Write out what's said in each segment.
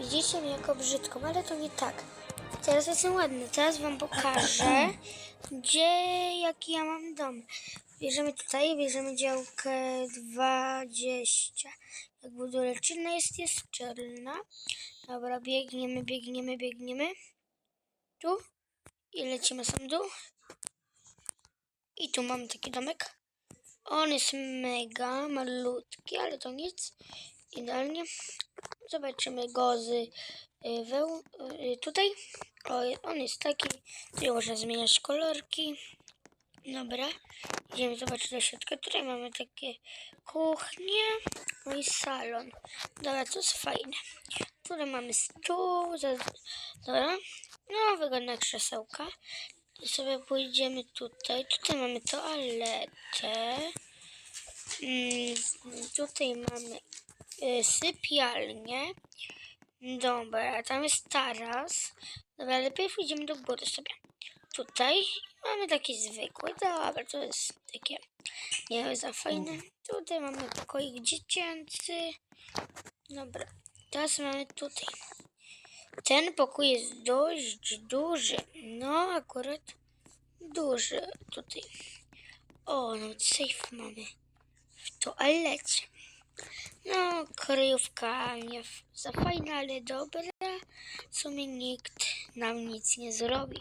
Widzicie mnie jako brzydką, ale to nie tak. Teraz jestem ładny. Teraz wam pokażę, gdzie, jaki ja mam dom. Bierzemy tutaj, bierzemy działkę 20. Jak budowla czynna jest, jest czynna. Dobra, biegniemy, biegniemy, biegniemy. Tu. I lecimy sam dół. I tu mamy taki domek. On jest mega malutki, ale to nic. Idealnie. Zobaczymy go z y, weł, y, tutaj. O, on jest taki. Tutaj można zmieniać kolorki. Dobra. Idziemy zobaczyć do środka. Tutaj mamy takie kuchnię. No i salon. Dobra, to jest fajne. Tutaj mamy stół. Dobra. No, wygodna krzesełka. I sobie pójdziemy tutaj. Tutaj mamy toaletę. Mm, tutaj mamy sypialnię. Dobra, tam jest taras. Dobra, lepiej pójdziemy do góry sobie. Tutaj mamy taki zwykły. Dobra, to jest takie nie za fajne. Tutaj mamy pokoik dziecięcy. Dobra, teraz mamy tutaj. Ten pokój jest dość duży. No, akurat duży tutaj. O, nawet safe mamy w toalecie. No, kryjówka nie za fajna, ale dobra. W sumie nikt nam nic nie zrobi.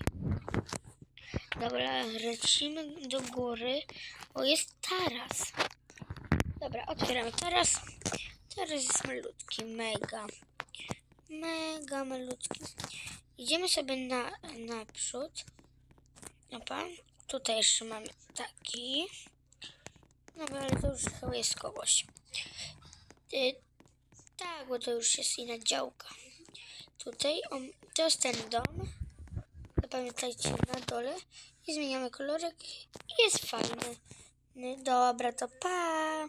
Dobra, lecimy do góry, bo jest taras. Dobra, otwieramy taras. Taras jest malutki, mega. Mega malutki. Idziemy sobie na, naprzód. Opa, tutaj jeszcze mamy taki. Dobra, ale to już chyba jest kogoś. Y, tak, bo to już jest inna działka. Tutaj to jest ten dom. Zapamiętajcie na dole. I zmieniamy kolorek. I jest fajny. Dobra, to pa!